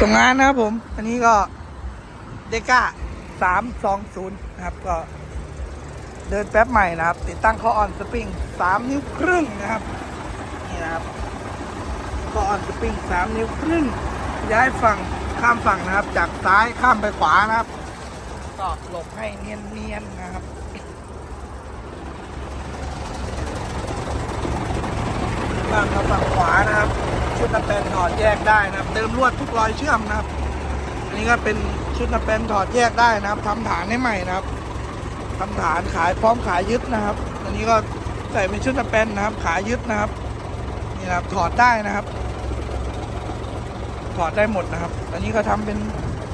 ส่งงานนะครับผม อันนี้ก็เดก้าสามสองศูนย์นะครับ ก็ เดินแป๊บใหม่นะครับ ติดตั้งข้อออนสปริงสามนิ้วครึ่งนะครับ นี่นะครับข้อออนสปริงสามนิ้วครึ่ง ย้ายฝั่งข้ามฝั่งนะครับ จากซ้ายข้ามไปขวานะครับก็หลบให้เนียนๆนะครับข้ามมาฝั่งขวานะครับ ชุดนับแปนถอดแยกได้นะครับ เติมลวดทุกรอยเชื่อมนะครับ อันนี้ก็เป็นชุดนับแปนถอดแยกได้นะครับทำฐานให้ใหม่นะครับทำฐานขายพร้อมขายยึดนะครับ อันนี้ก็ใส่เป็นชุดนับแปนนะครับ ขายยึดนะครับ นี่นะครับถอดได้นะครับ ถอดได้หมดนะครับ อันนี้ก็ทำเป็น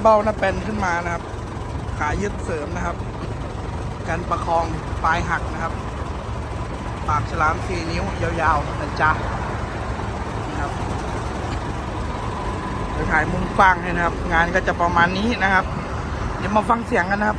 เบ้านับแปนขึ้นมานะครับ ขายึดเสริมนะครับกันประคองปลายหักนะครับปากฉลามสี่นิ้วยาวๆนะจ๊ะนี่ครับ ถ่ายมุมกว้างให้นะครับ งานก็จะประมาณนี้นะครับ เดี๋ยวมาฟังเสียงกันนะครับ